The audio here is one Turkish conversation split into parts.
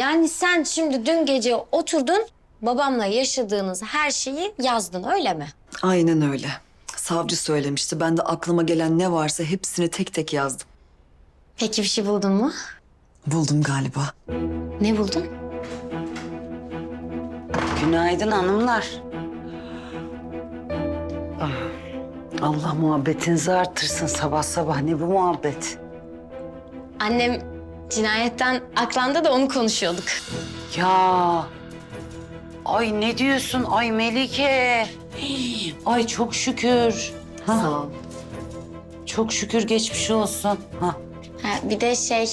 Yani sen şimdi dün gece oturdun babamla yaşadığınız her şeyi yazdın öyle mi? Aynen öyle. Savcı söylemişti. Ben de aklıma gelen ne varsa hepsini tek tek yazdım. Peki bir şey buldun mu? Buldum galiba. Ne buldun? Günaydın hanımlar. Ah, Allah muhabbetinizi artırsın sabah sabah. Ne bu muhabbet? Annem cinayetten aklandı da onu konuşuyorduk. Ya. Ay ne diyorsun? Ay Melike. Hii, Ay çok şükür. Ha, Sağ ol. çok şükür geçmiş olsun. Ha. Ha, bir de şey...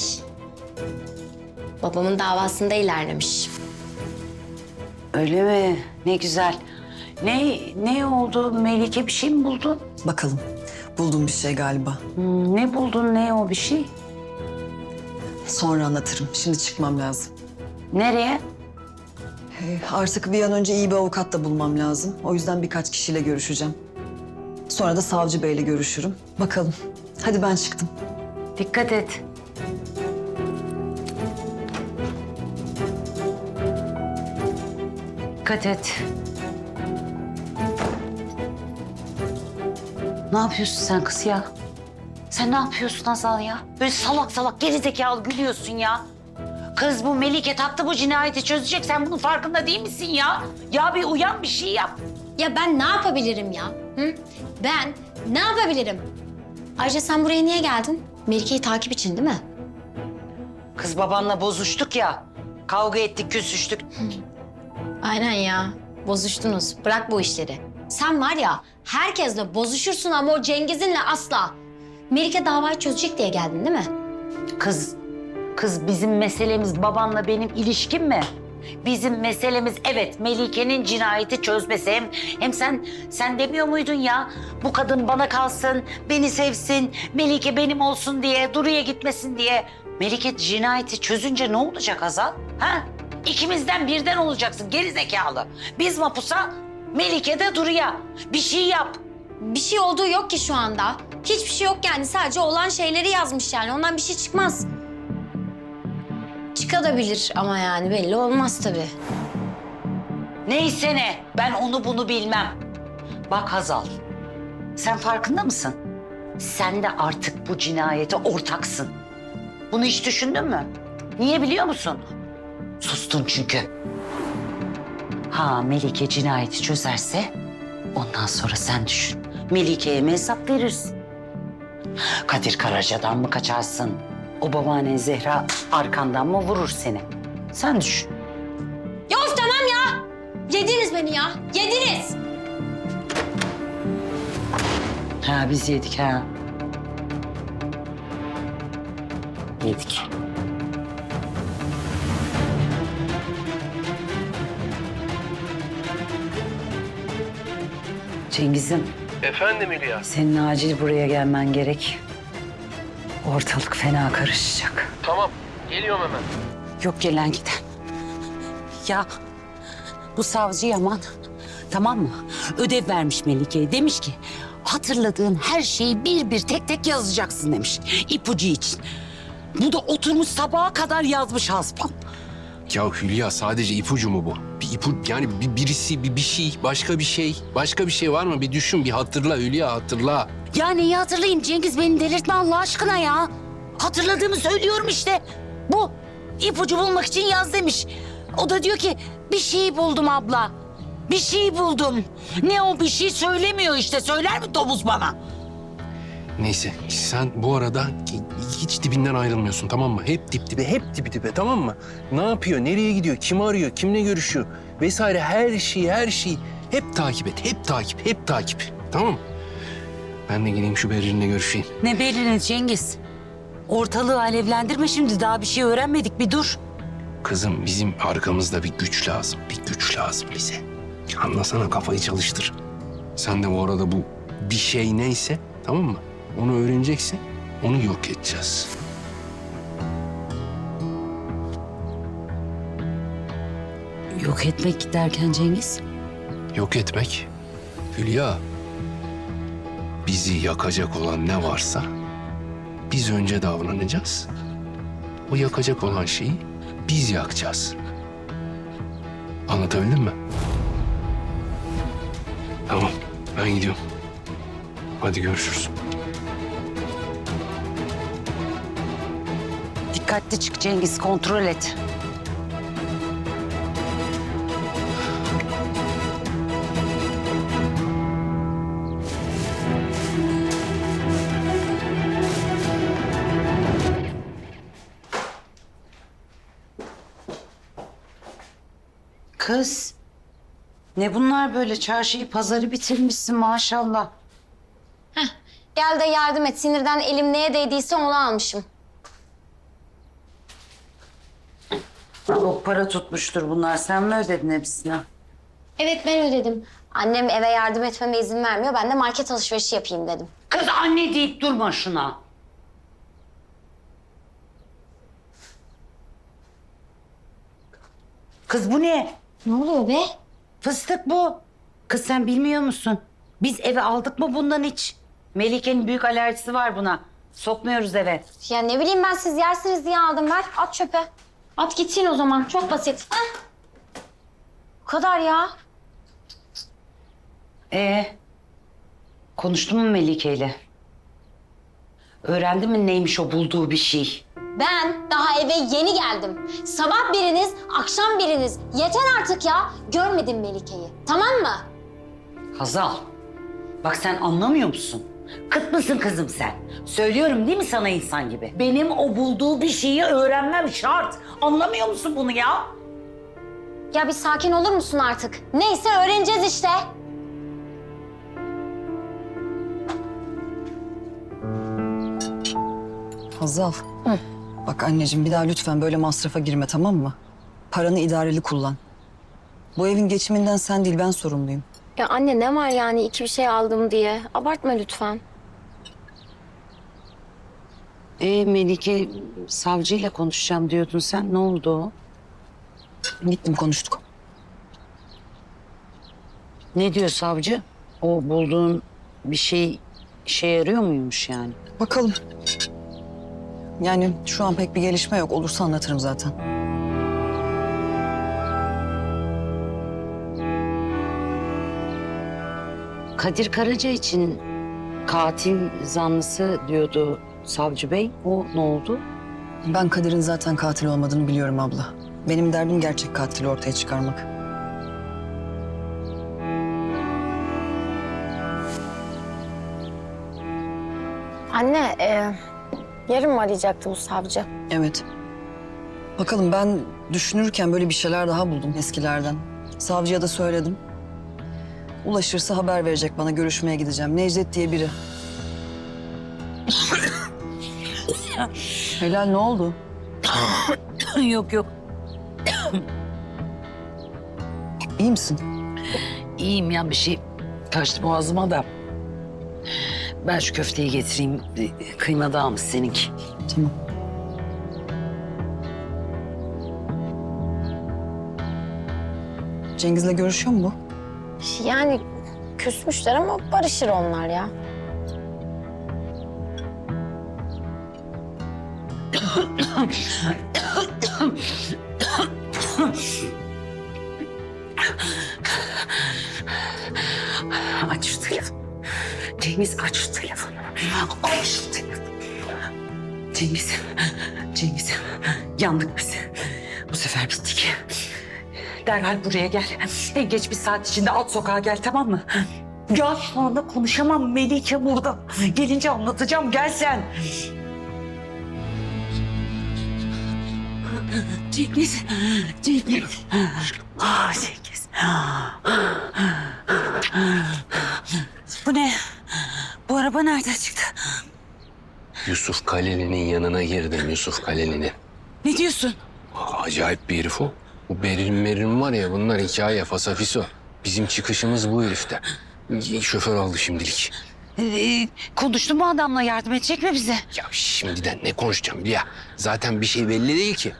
Babamın davasında ilerlemiş. Öyle mi? Ne güzel. Ne ne oldu? Melike bir şey mi buldun? Bakalım. Buldum bir şey galiba. Hmm, ne buldun? Ne o bir şey? Sonra anlatırım. Şimdi çıkmam lazım. Nereye? Ee, Artık bir an önce iyi bir avukat da bulmam lazım. O yüzden birkaç kişiyle görüşeceğim. Sonra da savcı beyle görüşürüm. Bakalım. Hadi ben çıktım. Dikkat et. Dikkat et. Ne yapıyorsun sen kız ya? Sen ne yapıyorsun Azal ya? Böyle salak salak gerizekalı gülüyorsun ya. Kız bu Melike taktı bu cinayeti çözecek. Sen bunun farkında değil misin ya? Ya bir uyan bir şey yap. Ya ben ne yapabilirim ya? Hı? Ben ne yapabilirim? Ayrıca sen buraya niye geldin? Melike'yi takip için değil mi? Kız babanla bozuştuk ya. Kavga ettik, küsüştük. Aynen ya. Bozuştunuz. Bırak bu işleri. Sen var ya herkesle bozuşursun ama o Cengiz'inle asla. Melike davayı çözecek diye geldin değil mi? Kız, kız bizim meselemiz babanla benim ilişkim mi? Bizim meselemiz evet Melike'nin cinayeti çözmesi. Hem, hem sen sen demiyor muydun ya? Bu kadın bana kalsın, beni sevsin, Melike benim olsun diye, Duru'ya gitmesin diye. Melike cinayeti çözünce ne olacak Azal? Ha? İkimizden birden olacaksın geri zekalı. Biz mapusa, Melike de Duru'ya. Bir şey yap. Bir şey olduğu yok ki şu anda. Hiçbir şey yok yani. Sadece olan şeyleri yazmış yani. Ondan bir şey çıkmaz. Çıkabilir ama yani belli olmaz tabii. Neyse ne, ben onu bunu bilmem. Bak Hazal, sen farkında mısın? Sen de artık bu cinayete ortaksın. Bunu hiç düşündün mü? Niye biliyor musun? Sustun çünkü. Ha Melike cinayeti çözerse ondan sonra sen düşün. Melike'ye mi hesap verirsin? Kadir Karaca'dan mı kaçarsın? O babaannen Zehra arkandan mı vurur seni? Sen düşün. Ya of tamam ya. Yediniz beni ya. Yediniz. Ha biz yedik ha. Yedik. Cengiz'im Efendim İlyas. senin acil buraya gelmen gerek. Ortalık fena karışacak. Tamam. Geliyorum hemen. Yok gelen giden. Ya bu savcı Yaman tamam mı? Ödev vermiş Melike'ye. Demiş ki hatırladığın her şeyi bir bir tek tek yazacaksın demiş. ipucu için. Bu da oturmuş sabaha kadar yazmış hasbam. Ya Hülya sadece ipucu mu bu? Bir ipu yani bir birisi bir bir şey başka bir şey başka bir şey var mı? Bir düşün bir hatırla Hülya hatırla. Ya neyi hatırlayayım Cengiz beni delirtme Allah aşkına ya. Hatırladığımı söylüyorum işte. Bu ipucu bulmak için yaz demiş. O da diyor ki bir şey buldum abla. Bir şey buldum. Ne o bir şey söylemiyor işte. Söyler mi domuz bana? Neyse sen bu arada hi- hiç dibinden ayrılmıyorsun tamam mı? Hep dip dibe hep dibi dibe tamam mı? Ne yapıyor nereye gidiyor kimi arıyor kimle görüşüyor vesaire her şeyi her şeyi hep takip et hep takip hep takip tamam mı? Ben de gideyim şu Berrin'le görüşeyim. Ne belirli Cengiz? Ortalığı alevlendirme şimdi. Daha bir şey öğrenmedik. Bir dur. Kızım bizim arkamızda bir güç lazım. Bir güç lazım bize. Anlasana kafayı çalıştır. Sen de bu arada bu bir şey neyse tamam mı? Onu öğreneceksin. Onu yok edeceğiz. Yok etmek derken Cengiz? Yok etmek. Hülya. Bizi yakacak olan ne varsa biz önce davranacağız. O yakacak olan şeyi biz yakacağız. Anlatabildim mi? Tamam, ben gidiyorum. Hadi görüşürüz. Dikkatli çık Cengiz kontrol et. Kız, ne bunlar böyle çarşıyı pazarı bitirmişsin maşallah. Gel de yardım et. Sinirden elim neye değdiyse onu almışım. Çok para tutmuştur bunlar. Sen mi ödedin hepsini? Evet ben ödedim. Annem eve yardım etmeme izin vermiyor. Ben de market alışverişi yapayım dedim. Kız anne deyip durma şuna. Kız bu ne? Ne oluyor be? Fıstık bu. Kız sen bilmiyor musun? Biz eve aldık mı bundan hiç? Melike'nin büyük alerjisi var buna. Sokmuyoruz eve. Ya ne bileyim ben siz yersiniz diye aldım. Ver at çöpe. At gitsin o zaman. Çok basit. Heh. Bu kadar ya. Ee, konuştun mu Melike ile? Öğrendin mi neymiş o bulduğu bir şey? Ben daha eve yeni geldim. Sabah biriniz, akşam biriniz. Yeter artık ya. Görmedim Melike'yi. Tamam mı? Hazal, bak sen anlamıyor musun? Kıt mısın kızım sen? Söylüyorum değil mi sana insan gibi? Benim o bulduğu bir şeyi öğrenmem şart. Anlamıyor musun bunu ya? Ya bir sakin olur musun artık? Neyse öğreneceğiz işte. Hazal. Bak anneciğim bir daha lütfen böyle masrafa girme tamam mı? Paranı idareli kullan. Bu evin geçiminden sen değil ben sorumluyum. Ya anne ne var yani iki bir şey aldım diye. Abartma lütfen. E Melike savcıyla konuşacağım diyordun sen. Ne oldu o? Gittim konuştuk. Ne diyor savcı? O bulduğun bir şey işe yarıyor muymuş yani? Bakalım. Yani şu an pek bir gelişme yok. Olursa anlatırım zaten. Kadir Karaca için katil zanlısı diyordu savcı bey. O ne oldu? Ben Kadir'in zaten katil olmadığını biliyorum abla. Benim derdim gerçek katili ortaya çıkarmak. Anne, e, yarın mı arayacaktı bu savcı? Evet. Bakalım ben düşünürken böyle bir şeyler daha buldum eskilerden. Savcıya da söyledim. Ulaşırsa haber verecek bana. Görüşmeye gideceğim. Necdet diye biri. Helal ne oldu? yok yok. İyi misin? İyiyim ya bir şey kaçtı boğazıma da. Ben şu köfteyi getireyim. Kıyma da almış seninki. Tamam. Cengiz'le görüşüyor mu bu? Yani küsmüşler ama barışır onlar ya. Aç şu telefonu. Cengiz aç telefonu. Aç telefonu. Cengiz, Cengiz yandık biz. Bu sefer bittik. Derhal buraya gel. En geç bir saat içinde alt sokağa gel tamam mı? Ya şu anda konuşamam Melike burada. Gelince anlatacağım gel sen. Cengiz, Cengiz. Ah Cengiz. Bu ne? Bu araba nereden çıktı? Yusuf Kaleli'nin yanına girdim Yusuf Kaleli'nin. Ne diyorsun? Acayip bir herif o. Bu Berin Merin var ya bunlar hikaye fasafiso. Bizim çıkışımız bu herifte. Şoför aldı şimdilik. Ee, konuştun mu adamla yardım edecek mi bize? Ya şimdiden ne konuşacağım ya? Zaten bir şey belli değil ki.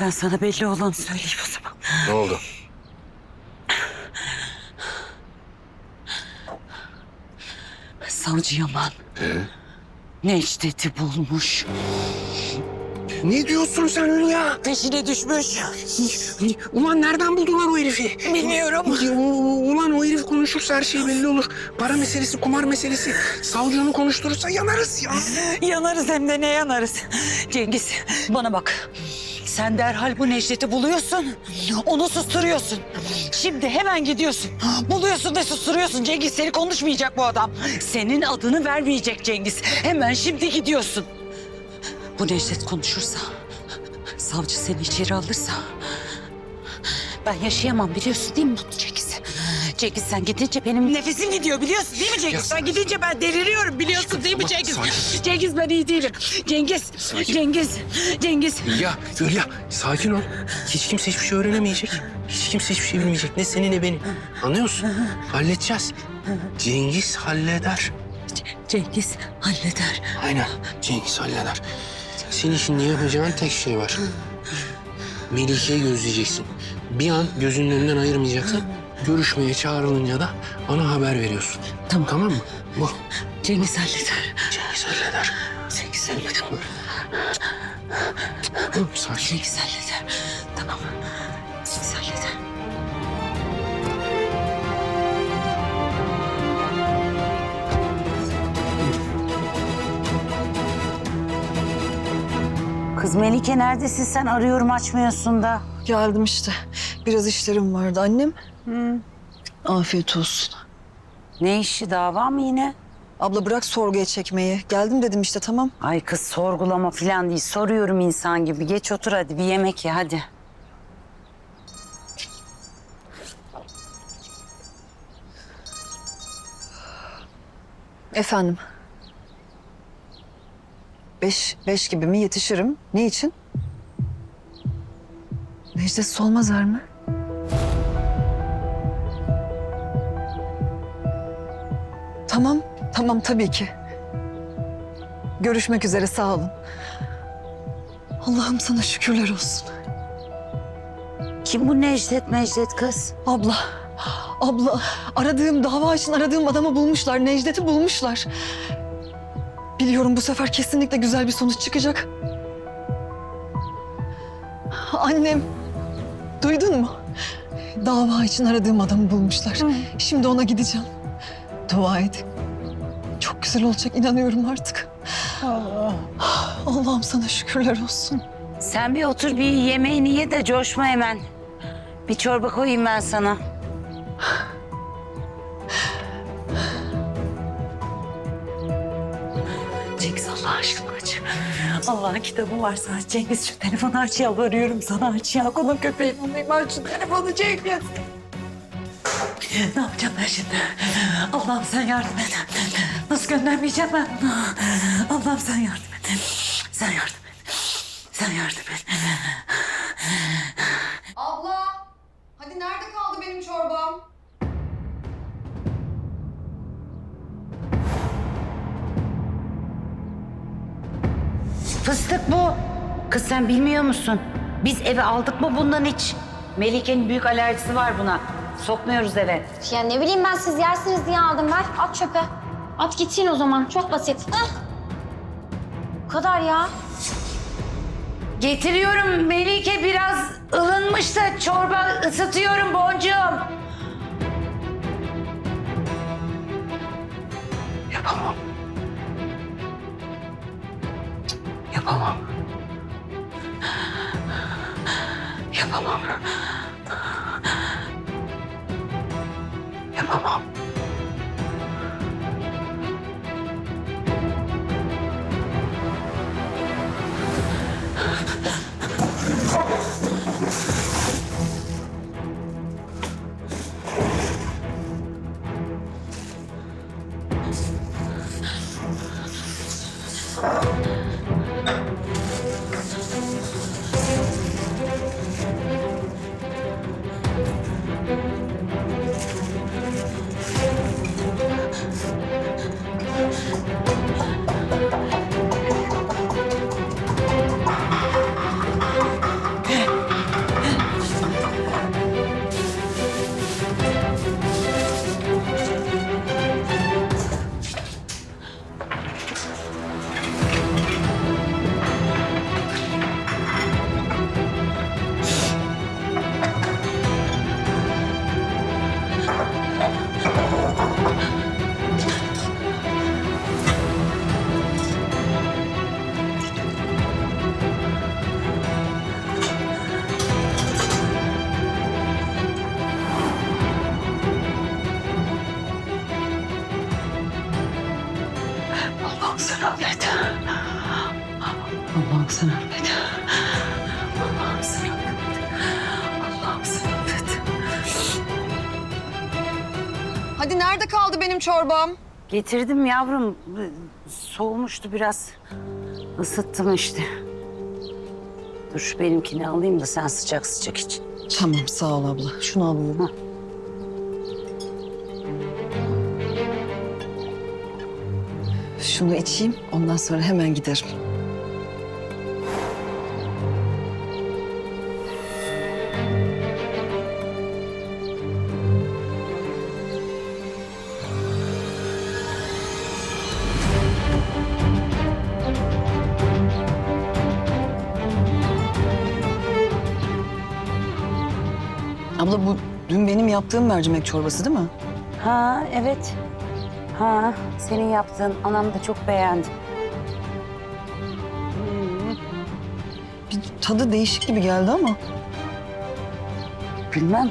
Ben sana belli olanı söyleyeyim o zaman. Ne oldu? Savcı Yaman Ee? Necdet'i bulmuş. Ne diyorsun sen Hülya? Peşine düşmüş. Ulan nereden buldular o herifi? Bilmiyorum. Ulan o herif konuşursa her şey belli olur. Para meselesi, kumar meselesi. Savcı onu konuşturursa yanarız ya. Yanarız hem de ne yanarız. Cengiz bana bak. Sen derhal bu Necdet'i buluyorsun. Onu susturuyorsun. Şimdi hemen gidiyorsun. Buluyorsun ve susturuyorsun. Cengiz seni konuşmayacak bu adam. Senin adını vermeyecek Cengiz. Hemen şimdi gidiyorsun. Bu Necdet konuşursa, savcı seni içeri alırsa... Ben yaşayamam biliyorsun değil mi bunu Cengiz? Cengiz sen gidince benim nefesim gidiyor biliyorsun değil mi Cengiz? Ya sen gidince ben deliriyorum biliyorsun değil mi Cengiz? sakin. Cengiz ben iyi değilim. Cengiz, Sakin. Cengiz, Cengiz. Hülya, Hülya sakin ol. Hiç kimse hiçbir şey öğrenemeyecek. Hiç kimse hiçbir şey bilmeyecek. Ne seni ne beni. Anlıyor musun? Halledeceğiz. Cengiz halleder. Cengiz halleder. Aynen. Cengiz halleder. Senin şimdi yapacağın tek şey var. Melike'yi gözleyeceksin. Bir an gözünün önünden ayırmayacaksın. Görüşmeye çağrılınca da bana haber veriyorsun. Tamam. Tamam mı? Bu. Cengiz halleder. Cengiz halleder. Cengiz halleder. Sakin. Cengiz halleder. Tamam. Kız Melike neredesin sen? Arıyorum açmıyorsun da. Geldim işte. Biraz işlerim vardı annem. Afiyet olsun. Ne işi dava mı yine? Abla bırak sorguya çekmeyi. Geldim dedim işte tamam. Ay kız sorgulama falan değil. Soruyorum insan gibi. Geç otur hadi bir yemek ye hadi. Efendim. Beş, beş gibi mi yetişirim? Ne için? Necdet Solmazer mi? Tamam, tamam tabii ki. Görüşmek üzere, sağ olun. Allah'ım sana şükürler olsun. Kim bu Necdet Mecdet kız? Abla, abla aradığım dava için aradığım adamı bulmuşlar. Necdet'i bulmuşlar. Biliyorum bu sefer kesinlikle güzel bir sonuç çıkacak. Annem, duydun mu? Dava için aradığım adamı bulmuşlar. Şimdi ona gideceğim. Dua edin. Çok güzel olacak inanıyorum artık. Allah'ım sana şükürler olsun. Sen bir otur bir yemeğini ye de coşma hemen. Bir çorba koyayım ben sana. Cengiz Allah aşkına aç. Allah'ın kitabı varsa aç. Cengiz şu telefonu aç yalvarıyorum sana aç ya. Kulun köpeğin olayım aç şu telefonu Cengiz. Ne yapacağım ben şimdi? Allah'ım sen yardım et. Nasıl göndermeyeceğim ben bunu? Allah'ım sen yardım et. Sen yardım et. Sen yardım et. Sen bilmiyor musun? Biz eve aldık mı bundan hiç? Melike'nin büyük alerjisi var buna. Sokmuyoruz eve. Ya ne bileyim ben siz yersiniz diye aldım ver. At çöpe. At gitsin o zaman. Çok basit. Hah. Bu kadar ya. Getiriyorum Melike biraz ılınmış da çorba ısıtıyorum boncuğum. Yapamam. Yapamam. Yapamam. Yapamam. Çorbam? Getirdim yavrum. Soğumuştu biraz. Isıttım işte. Dur şu benimkini alayım da sen sıcak sıcak iç. Tamam sağ ol abla. Şunu alıyorum. Şunu içeyim ondan sonra hemen giderim. Abla bu dün benim yaptığım mercimek çorbası değil mi? Ha evet. Ha senin yaptığın anam da çok beğendi. Bir tadı değişik gibi geldi ama. Bilmem.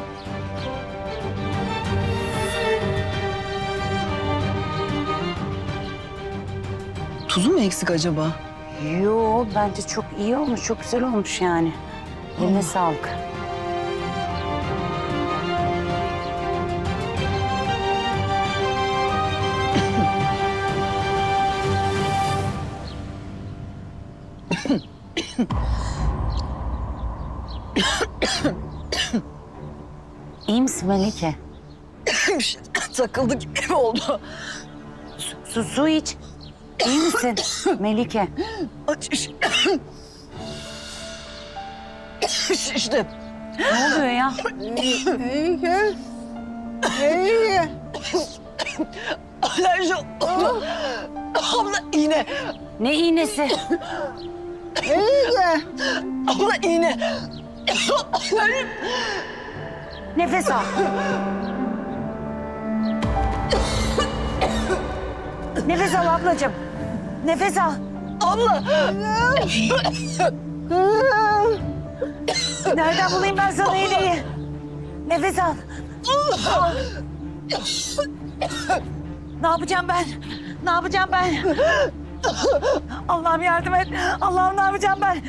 Tuzu mu eksik acaba? Yo bence çok iyi olmuş, çok güzel olmuş yani. Eline sağlık. İyi misin Melike? Şey takıldı gibi oldu. Su, su iç. İyi misin Melike? Aç. işte Ne oluyor ya? alerji oldu. Abla iğne. Ne iğnesi? Abla iğne. Nefes al. Nefes al ablacığım. Nefes al. Abla. Nereden bulayım ben sana iğneyi? Nefes al. Ne yapacağım ben? Ne yapacağım ben? Allah'ım yardım et. Allah'ım ne yapacağım ben?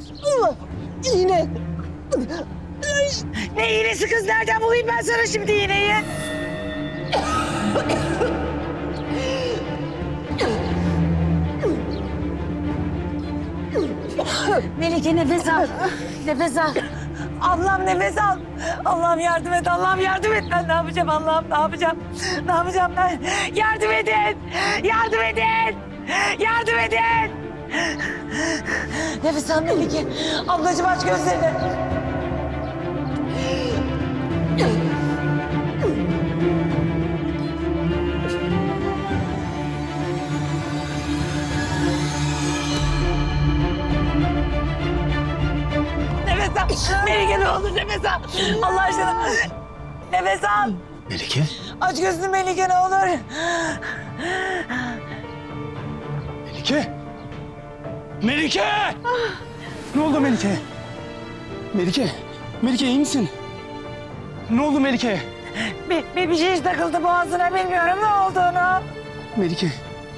İğne. Ne iğnesi kız? Nereden bulayım ben sana şimdi iğneyi? Melike nefes al. Nefes al. Allah'ım nefes al. Allah'ım yardım et. Allah'ım yardım et. Ben ne yapacağım Allah'ım ne yapacağım? Ne yapacağım ben? Yardım edin. Yardım edin. Yardım edin. Nefes al Melike. Ablacığım aç gözlerini. Nefes al. Melike ne olur nefes al. Allah aşkına. Nefes al. Melike? Aç gözünü Melike ne olur. Melike! Melike! Ne oldu Melike? Melike, Melike iyi misin? Ne oldu Melike? Bir, bir, bir şey takıldı boğazına bilmiyorum ne olduğunu. Melike,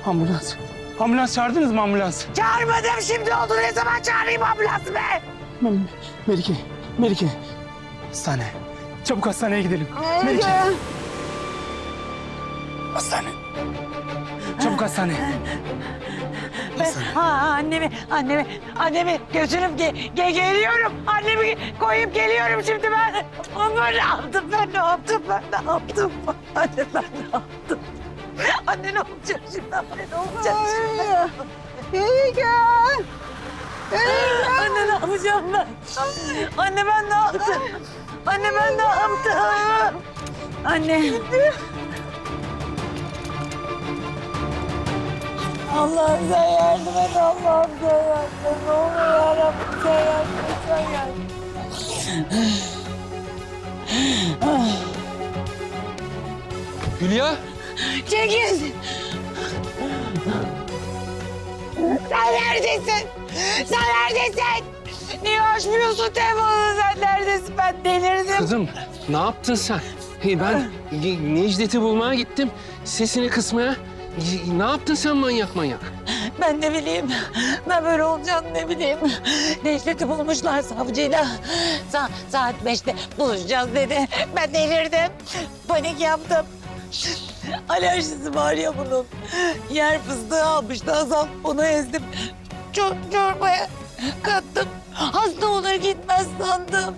ambulans. Ambulans çağırdınız mı ambulans? Çağırmadım şimdi oldu ne zaman çağırayım ambulansı be? Mel- Melike, Melike. Hastane. Çabuk hastaneye gidelim. Melike. Hastane. Çabuk hastane. Ben, ha, annemi, annemi, annemi götürüp ge, ge- geliyorum. Annemi koyup geliyorum şimdi ben. Ne yaptım ben ne yaptım ben ne yaptım? Anne ben ne yaptım? Anne ne olacak şimdi? Anne ne olacak şimdi? Anne ne yapacağım ben? Anne ben ne yaptım? Anne ben ne yaptım? Anne. Allah'ım sen yardım et, Allah'ım sen yardım et. Ne olur yarabbim sen yardım et, sen yardım et. Hülya. Cengiz! Sen neredesin? Sen neredesin? Niye açmıyorsun telefonunu? Sen neredesin? Ben delirdim. Kızım ne yaptın sen? Hey, ben Necdet'i bulmaya gittim. Sesini kısmaya. Ne yaptın sen manyak manyak? Ben ne bileyim. Ben böyle olacağını ne bileyim. Necdet'i bulmuşlar savcıyla. Sa saat beşte buluşacağız dedi. Ben delirdim. Panik yaptım. Alerjisi var ya bunun. Yer fıstığı almıştı Hazal. Onu ezdim. Çor çorbaya kattım. Hasta olur gitmez sandım.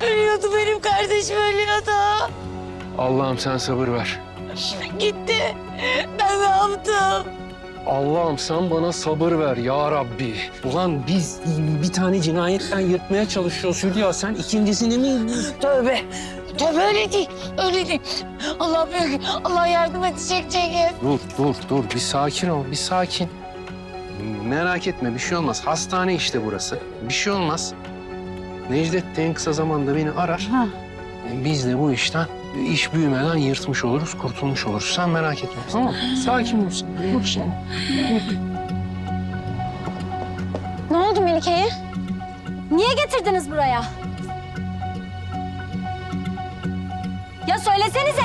Ölüyordu benim kardeşim ölüyordu. Allah'ım sen sabır ver. Gitti. Ben ne yaptım? Allah'ım sen bana sabır ver ya Rabbi. Ulan biz bir tane cinayetten yırtmaya çalışıyoruz Hülya. Sen ikincisini mi? Tövbe. Tövbe öyle değil. Öyle değil. Allah büyük. Allah yardım edecek Cengiz. Dur, dur, dur. Bir sakin ol, bir sakin. Merak etme, bir şey olmaz. Hastane işte burası. Bir şey olmaz. Necdet de en kısa zamanda beni arar. Ha. Biz de bu işten, iş büyümeden yırtmış oluruz, kurtulmuş oluruz. Sen merak etme, tamam mı? Sakin ol. Ne oldu Melike'ye? Niye getirdiniz buraya? Ya söylesenize.